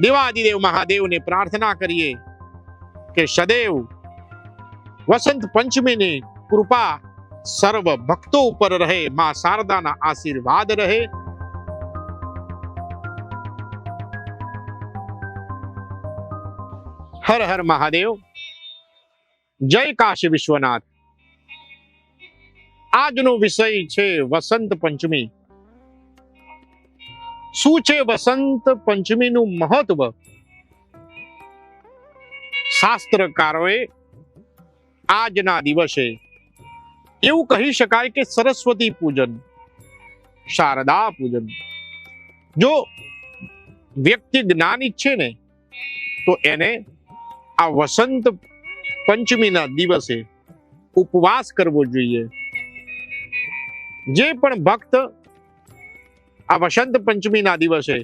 દેવાદિદેવ મહાદેવને પ્રાર્થના કરીએ કે સદૈવ વસંત પંચમીની કૃપા સર્વ ભક્તો ઉપર રહે, મા શારદાના આશીર્વાદ રહે. હર હર મહાદેવ. જય કાશી વિશ્વનાથ. આજનો વિષય છે વસંત પંચમી. શું છે વસંત પંચમીનું મહત્વ? શાસ્ત્રકારોએ આજના દિવસે એવું કહી શકાય કે સરસ્વતી પૂજન, શારદા પૂજન. જો વ્યક્તિ જ્ઞાન ઈચ્છે ને, તો એને આ વસંત પંચમીના દિવસે ઉપવાસ કરવો જોઈએ. જે પણ ભક્ત આ વસંત પંચમીના દિવસે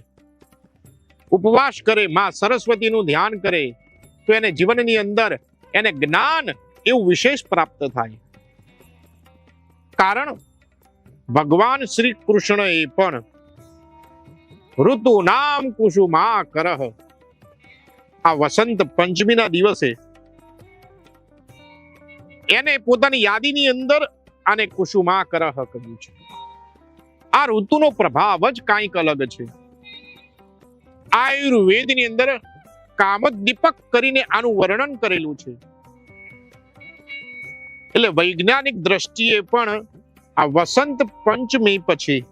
ઉપવાસ કરે, માં સરસ્વતીનું ધ્યાન કરે, તો એને જીવનની અંદર એને જ્ઞાન એવું વિશેષ પ્રાપ્ત થાય. કારણ ભગવાન શ્રી કૃષ્ણએ પણ ઋતુ નામ કુસુમા કરહ. આ વસંત પંચમીના દિવસે એને પોતાની યાદીની અંદર આને કુસુમા કરહ કહ્યું છે. આ ઋતુનો પ્રભાવ જ કાંઈક અલગ છે. આયુર્વેદની અંદર કામદીપક કરીને આનું વર્ણન કરેલું છે. એટલે વૈજ્ઞાનિક દ્રષ્ટિએ પણ આ વસંત પંચમી પછી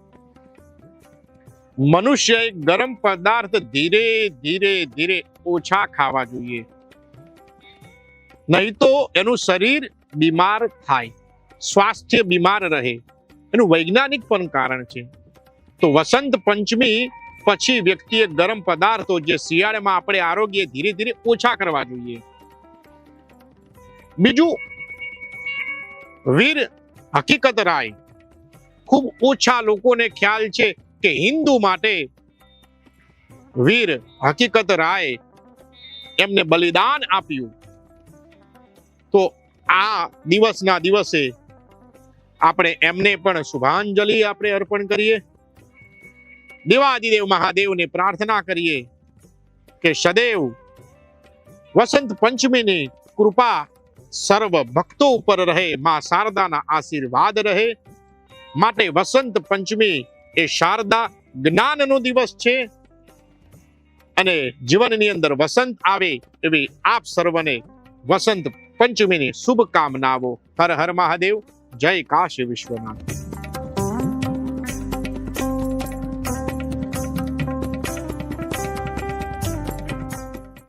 મનુષ્ય ગરમ પદાર્થ ધીરે ધીરે ધીરે ઓછા ખાવા જોઈએ. નહીં તો એનું શરીર બીમાર થાય. સ્વાસ્થ્ય બીમાર રહે. એનું વૈજ્ઞાનિક પણ કારણ છે. તો વસંત પંચમી પછી વ્યક્તિએ ગરમ પદાર્થો જે શિયાળામાં આપણે આરોગ્ય ધીરે ધીરે ઓછા કરવા જોઈએ. બીજું, વીર હકીકત રાય. ખૂબ ઓછા લોકોને ખ્યાલ છે કે હિન્દુ માટે વીર હકીકત રાય એમને બલિદાન આપ્યું. તો આ દિવસના દિવસે આપણે એમને પણ શુભાંજલિ આપણે અર્પણ કરીએ. દેવાદિદેવ મહાદેવને પ્રાર્થના કરીએ કે સદૈવ વસંત પંચમીની કૃપા સર્વ ભક્તો ઉપર રહે, માં શારદાના આશીર્વાદ રહે. માટે વસંત પંચમી એ શારદા જ્ઞાનનો દિવસ છે. અને જીવનની અંદર વસંત આવે એવી આપ સર્વને વસંત પંચમીની શુભકામનાઓ. હર હર મહાદેવ. જય કાશી વિશ્વનાથ.